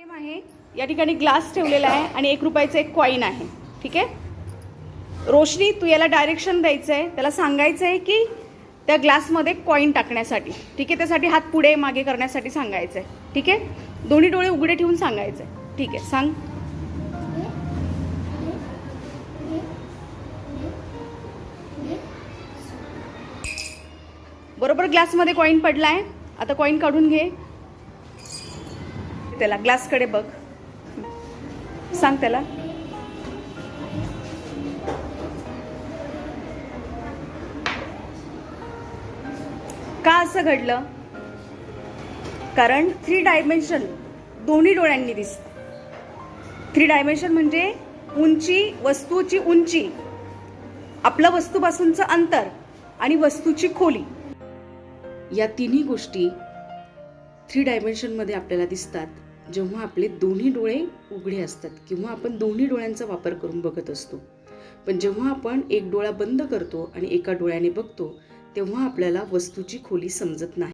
Game आहे. या ठिकाणी ग्लास ठेवलेला आहे आणि एक रुपयाचं एक कॉईन आहे. ठीक आहे? रोशनी तू याला डायरेक्शन द्यायचं आहे त्याला सांगायचं आहे की त्या ग्लासमध्ये कॉईन टाकण्यासाठी. ठीक आहे? त्यासाठी हात पुढे मागे करण्यासाठी सांगायचं आहे ठीक आहे? दोन्ही डोळे उघडे ठेवून सांगायचं आहे ठीक आहे सांग. बरोबर ग्लासमध्ये कॉईन पडला आहे आता कॉईन काढून घे. त्याला ग्लासकडे बघ. सांग त्याला. का असं घडलं? कारण थ्री डायमेन्शन दोन्ही डोळ्यांनी दिसत थ्री डायमेन्शन म्हणजे उंची वस्तूची उंची. आपलं वस्तूपासूनचं अंतर आणि वस्तूची खोली. या तिन्ही गोष्टी थ्री डायमेन्शनमध्ये आपल्याला दिसतात. जेव्हा आपले दोन्ही डोळे उघडे असतात किंवा आपण दोन्ही डोळ्यांचा वापर करून बघत असतो. पण जेव्हा आपण एक डोळा बंद करतो आणि एका डोळ्याने बघतो तेव्हा आपल्याला वस्तूची खोली समजत नाही.